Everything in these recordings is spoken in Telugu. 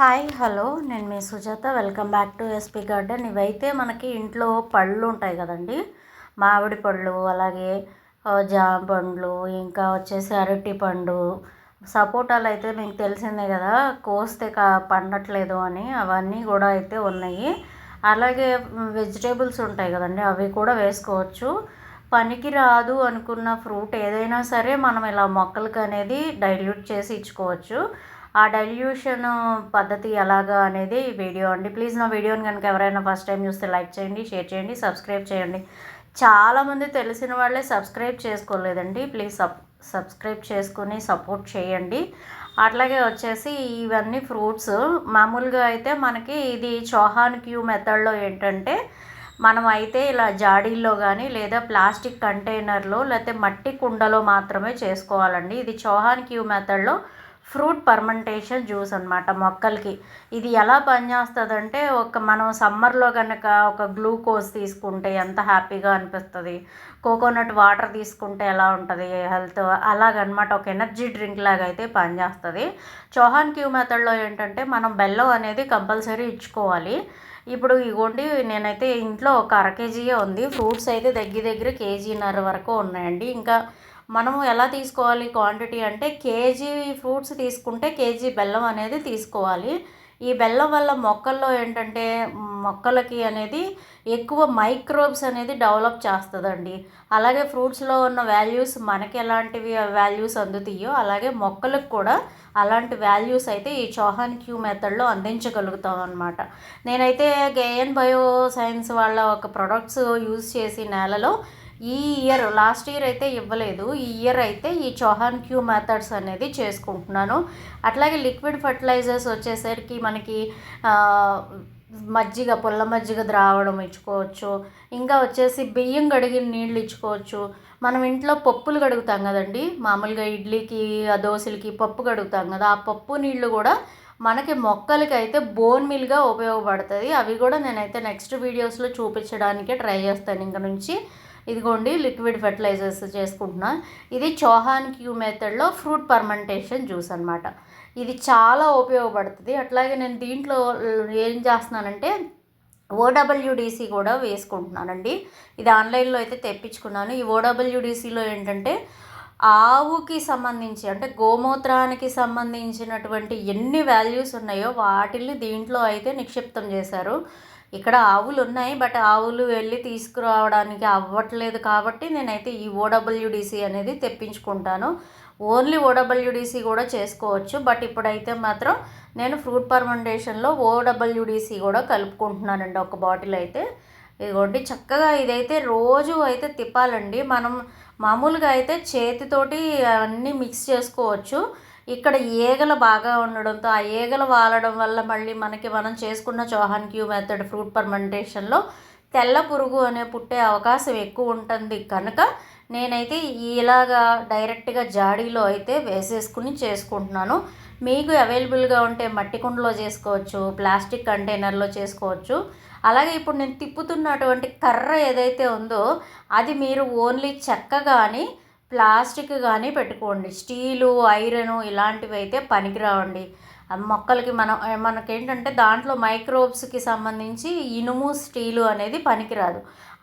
Hi hello. నేను మీ Sujatha. Welcome back to S P garden. ఇవైతే మనకి ఇంట్లో పళ్ళు ఉంటాయి కదండి. మామిడి పళ్ళు అలాగే జామ పండ్లు ఇంకా వచ్చేసి అరటి పండు. సపోటాలు అయితే మీకు తెలిసిందే కదా కోస్తే కా పండట్లేదు అని అవన్నీ కూడా అయితే ఉన్నాయి. అలాగే వెజిటేబుల్స్ ఉంటాయి కదండి అవి కూడా వేసుకోవచ్చు. పనికి రాదు అనుకున్న ఫ్రూట్ ఏదైనా సరే మనం ఇలా మొక్కలకి అనేది డైల్యూట్ చేసి ఇచ్చుకోవచ్చు. ఆ డైల్యూషన్ పద్ధతి ఎలాగా అనేది వీడియో అండి. ప్లీజ్ నా వీడియోని కనుక ఎవరైనా ఫస్ట్ టైం చూస్తే లైక్ చేయండి షేర్ చేయండి సబ్స్క్రైబ్ చేయండి. చాలామంది తెలిసిన వాళ్ళే సబ్స్క్రైబ్ చేసుకోలేదండి. ప్లీజ్ సబ్ సబ్స్క్రైబ్ చేసుకుని సపోర్ట్ చేయండి. అట్లాగే వచ్చేసి ఇవన్నీ ఫ్రూట్స్. మామూలుగా అయితే మనకి ఇది చౌహాన్ క్యూ మెథడ్లో ఏంటంటే మనం అయితే ఇలా జాడీల్లో కానీ లేదా ప్లాస్టిక్ కంటైనర్లో లేకపోతే మట్టి కుండలో మాత్రమే చేసుకోవాలండి. ఇది చౌహాన్ క్యూ మెథడ్లో ఫ్రూట్ పర్మెంటేషన్ జ్యూస్ అనమాట మొక్కలకి. ఇది ఎలా పనిచేస్తుందంటే ఒక మనం సమ్మర్లో కనుక ఒక గ్లూకోజ్ తీసుకుంటే ఎంత హ్యాపీగా అనిపిస్తుంది. కోకోనట్ వాటర్ తీసుకుంటే ఎలా ఉంటుంది హెల్త్ అలాగనమాట ఒక ఎనర్జీ డ్రింక్ లాగా అయితే పనిచేస్తుంది. చౌహాన్ క్యూ మెథడ్లో ఏంటంటే మనం బెల్లం అనేది కంపల్సరీ ఇచ్చుకోవాలి. ఇప్పుడు ఇగోండి నేనైతే ఇంట్లో ఒక అర కేజీయే ఉంది. ఫ్రూట్స్ అయితే దగ్గర దగ్గర కేజీన్నర వరకు ఉన్నాయండి. ఇంకా మనము ఎలా తీసుకోవాలి క్వాంటిటీ అంటే కేజీ ఫ్రూట్స్ తీసుకుంటే కేజీ బెల్లం అనేది తీసుకోవాలి. ఈ బెల్లం వల్ల మొక్కల్లో ఏంటంటే మొక్కలకి అనేది ఎక్కువ మైక్రోబ్స్ అనేది డెవలప్ చేస్తుందండి. అలాగే ఫ్రూట్స్లో ఉన్న వాల్యూస్ మనకి ఎలాంటివి వాల్యూస్ అందుతాయో అలాగే మొక్కలకు కూడా అలాంటి వాల్యూస్ అయితే ఈ చౌహాన్ క్యూ మెథడ్లో అందించగలుగుతాం అనమాట నేనైతే గేఎన్ బయో సైన్స్ వాళ్ళ ఒక ప్రొడక్ట్స్ యూజ్ చేసి నేలలో ఈ ఇయర్ లాస్ట్ ఇయర్ అయితే ఇవ్వలేదు. ఈ ఇయర్ అయితే ఈ చౌహాన్ క్యూ మెథడ్స్ అనేది చేసుకుంటున్నాను. అట్లాగే లిక్విడ్ ఫర్టిలైజర్స్ వచ్చేసరికి మనకి మజ్జిగ పుల్ల మజ్జిగ ద్రావణం ఇచ్చుకోవచ్చు. ఇంకా వచ్చేసి బియ్యం కడిగిన నీళ్ళు ఇచ్చుకోవచ్చు. మనం ఇంట్లో పప్పులు కడుగుతాం కదండి. మామూలుగా ఇడ్లీకి ఆ దోశలకి పప్పు కడుగుతాం కదా. ఆ పప్పు నీళ్ళు కూడా మనకి మొక్కలకి అయితే బోన్ మిల్గా ఉపయోగపడుతుంది. అవి కూడా నేనైతే నెక్స్ట్ వీడియోస్లో చూపించడానికే ట్రై చేస్తాను. ఇంక నుంచి ఇదిగోండి లిక్విడ్ ఫెర్టిలైజర్స్ చేసుకుంటున్నా. ఇది చౌహాన్ క్యూ మెథడ్లో ఫ్రూట్ పర్మెంటేషన్ జ్యూస్ అనమాట ఇది చాలా ఉపయోగపడుతుంది. అట్లాగే నేను దీంట్లో ఏం చేస్తున్నానంటే ఓడబ్ల్యూడిసి కూడా వేసుకుంటున్నానండి. ఇది ఆన్లైన్లో అయితే తెప్పించుకున్నాను. ఈ ఓడబ్ల్యూడిసిలో ఏంటంటే ఆవుకి సంబంధించి అంటే గోమూత్రానికి సంబంధించినటువంటి ఎన్ని వాల్యూస్ ఉన్నాయో వాటిని దీంట్లో అయితే నిక్షిప్తం చేశారు. ఇక్కడ ఆవులు ఉన్నాయి బట్ ఆవులు వెళ్ళి తీసుకురావడానికి అవ్వట్లేదు కాబట్టి నేనైతే ఈ ఓడబ్ల్యూడిసి అనేది తెప్పించుకుంటాను. ఓన్లీ ఓడబ్ల్యూడిసి కూడా చేసుకోవచ్చు బట్ ఇప్పుడైతే మాత్రం నేను ఫ్రూట్ పర్మండేషన్లో ఓడబ్ల్యూడిసి కూడా కలుపుకుంటున్నానండి ఒక బాటిల్ అయితే. ఇదిగోండి చక్కగా ఇదైతే రోజు అయితే తిప్పాలండి. మనం మామూలుగా అయితే చేతితోటి అన్నీ మిక్స్ చేసుకోవచ్చు. ఇక్కడ ఈగలు బాగా ఉండడంతో ఆ ఈగలు వాలడం వల్ల మళ్ళీ మనకి మనం చేసుకున్న చౌహాన్ క్యూ మెథడ్ ఫ్రూట్ పర్మెంటేషన్లో తెల్ల పురుగు అనే పుట్టే అవకాశం ఎక్కువ ఉంటుంది. కనుక నేనైతే ఇలాగా డైరెక్ట్గా జాడీలో అయితే వేసేసుకుని చేసుకుంటున్నాను. మీకు అవైలబుల్గా ఉంటే మట్టి కుండలో చేసుకోవచ్చు ప్లాస్టిక్ కంటైనర్లో చేసుకోవచ్చు. అలాగే ఇప్పుడు నేను తిప్పుతున్నటువంటి కర్ర ఏదైతే ఉందో అది మీరు ఓన్లీ చెక్క కానీ ప్లాస్టిక్ కానీ పెట్టుకోండి. స్టీలు ఐరన్ ఇలాంటివి అయితే పనికిరావండి మొక్కలకి మనం మనకేంటంటే దాంట్లో మైక్రోబ్స్కి సంబంధించి ఇనుము స్టీలు అనేది పనికిరాదు.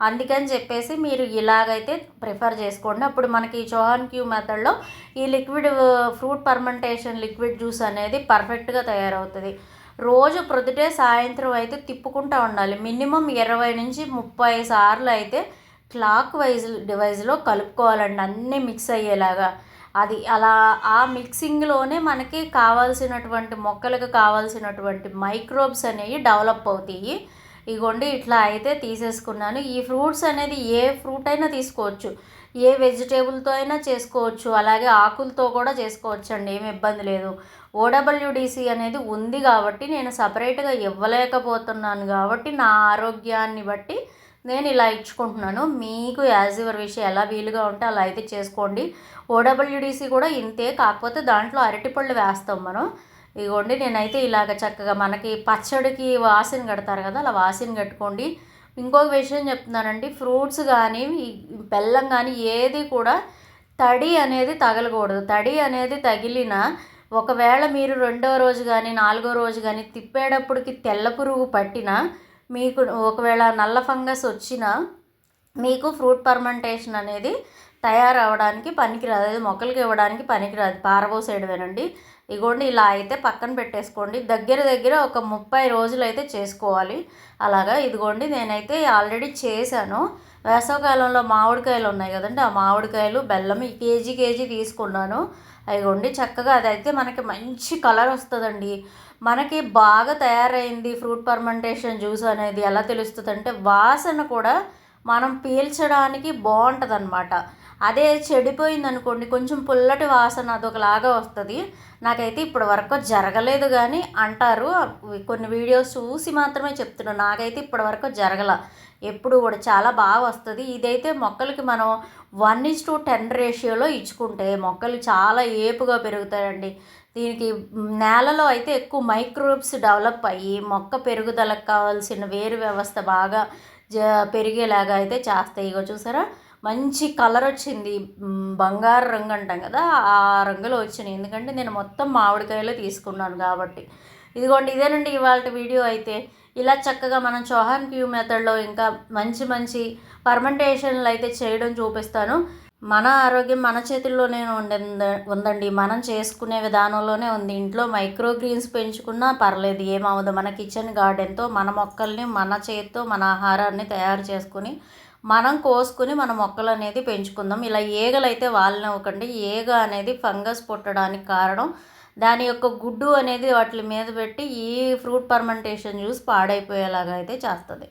అందుకని చెప్పేసి మీరు ఇలాగైతే ప్రిఫర్ చేసుకోండి. అప్పుడు మనకి ఈ చౌహాన్ క్యూ మెథడ్లో ఈ liquid fruit fermentation liquid juice అనేది పర్ఫెక్ట్గా తయారవుతుంది. రోజు ప్రొద్దుటే సాయంత్రం అయితే తిప్పుకుంటూ ఉండాలి. మినిమం ఇరవై నుంచి ముప్పై సార్లు అయితే క్లాక్ వైజ్ డివైజ్లో కలుపుకోవాలండి అన్నీ మిక్స్ అయ్యేలాగా. అది అలా ఆ మిక్సింగ్లోనే మనకి కావాల్సినటువంటి మొక్కలకు కావాల్సినటువంటి మైక్రోబ్స్ అనేవి డెవలప్ అవుతాయి. ఇగోండి ఇట్లా అయితే తీసేసుకున్నాను. ఈ ఫ్రూట్స్ అనేది ఏ ఫ్రూట్ అయినా తీసుకోవచ్చు. ఏ వెజిటేబుల్తో అయినా చేసుకోవచ్చు. అలాగే ఆకులతో కూడా చేసుకోవచ్చు అండి ఏమి ఇబ్బంది లేదు. ఓడబ్ల్యూడిసి అనేది ఉంది కాబట్టి నేను సపరేట్గా ఇవ్వలేకపోతున్నాను కాబట్టి నా ఆరోగ్యాన్ని బట్టి నేను ఇలా ఇచ్చుకుంటున్నాను. మీకు యాజ్ యువర్ విషయం ఎలా వీలుగా ఉంటే అలా అయితే చేసుకోండి. ఓడబ్ల్యూడిసి కూడా ఇంతే కాకపోతే దాంట్లో అరటిపళ్ళు వేస్తాం మనం. ఇదిగోండి నేనైతే ఇలాగ చక్కగా మనకి పచ్చడికి వాసన కడతారు కదా అలా వాసన కట్టుకోండి. ఇంకొక విషయం చెప్తున్నానండి ఫ్రూట్స్ కానీ బెల్లం కానీ ఏది కూడా తడి అనేది తగలకూడదు. తడి అనేది తగిలిన ఒకవేళ మీరు రెండో రోజు కానీ నాలుగో రోజు కానీ తిప్పేటప్పటికి తెల్ల పురుగు పట్టినా మీకు ఒకవేళ నల్ల ఫంగస్ వచ్చినా మీకు ఫ్రూట్ పర్మెంటేషన్ అనేది తయారవడానికి పనికిరాదు. అది మొక్కలకి ఇవ్వడానికి పనికిరాదు. పారబోసేయడమేనండి. ఇగోండి ఇలా అయితే పక్కన పెట్టేసుకోండి. దగ్గర దగ్గర ఒక ముప్పై రోజులు అయితే చేసుకోవాలి. అలాగా ఇదిగోండి నేనైతే ఆల్రెడీ చేశాను. వేసవకాలంలో మామిడికాయలు ఉన్నాయి కదండి ఆ మామిడికాయలు బెల్లం ఈ కేజీ కేజీ తీసుకున్నాను. అదిగోండి చక్కగా అదైతే మనకి మంచి కలర్ వస్తుందండి. మనకి బాగా తయారైంది ఫ్రూట్ పర్మెంటేషన్ జ్యూస్ అనేది ఎలా తెలుస్తుంది అంటే వాసన కూడా మనం పీల్చడానికి బాగుంటుంది అనమాట అదే చెడిపోయింది అనుకోండి కొంచెం పుల్లటి వాసన అదొకలాగా వస్తుంది. నాకైతే ఇప్పటి వరకు జరగలేదు కానీ అంటారు. కొన్ని వీడియోస్ చూసి మాత్రమే చెప్తున్నాను నాకైతే ఇప్పటి వరకు జరగల. ఎప్పుడు కూడా చాలా బాగా వస్తుంది. ఇదైతే మొక్కలకి మనం వన్ ఇస్ టు టెన్ రేషియోలో ఇచ్చుకుంటే మొక్కలు చాలా ఏపుగా పెరుగుతాయండి. దీనికి నేలలో అయితే ఎక్కువ మైక్రోబ్స్ డెవలప్ అయ్యి మొక్క పెరుగుదలకు కావాల్సిన వేరు వ్యవస్థ బాగా జ పెరిగేలాగా అయితే చేస్తాయి. ఇగో చూసారా? మంచి కలర్ వచ్చింది. బంగారు రంగు అంటాం కదా ఆ రంగులో వచ్చినాయి. ఎందుకంటే నేను మొత్తం మామిడికాయలో తీసుకున్నాను కాబట్టి. ఇదిగోండి ఇదేనండి ఇవాళ వీడియో అయితే. ఇలా చక్కగా మనం చౌహాన్ క్యూ మెథడ్లో ఇంకా మంచి మంచి పర్మెంటేషన్లు అయితే చేయడం చూపిస్తాను. మన ఆరోగ్యం మన చేతుల్లోనే ఉందండి. మనం చేసుకునే విధానంలోనే ఉంది. ఇంట్లో మైక్రో గ్రీన్స్ పెంచుకున్నా పర్లేదు. ఏమవుదు మన కిచెన్ గార్డెన్తో మన మొక్కల్ని మన చేతితో మన ఆహారాన్ని తయారు చేసుకుని మనం కోసుకుని మన మొక్కలు అనేది పెంచుకుందాం. ఇలా ఈగలు అయితే ఒకటి ఈగ అనేది ఫంగస్ పుట్టడానికి కారణం. దాని యొక్క గుడ్డు అనేది వాటి మీద పెట్టి ఈ ఫ్రూట్ పర్మెంటేషన్ జ్యూస్ పాడైపోయేలాగా అయితే చేస్తుంది.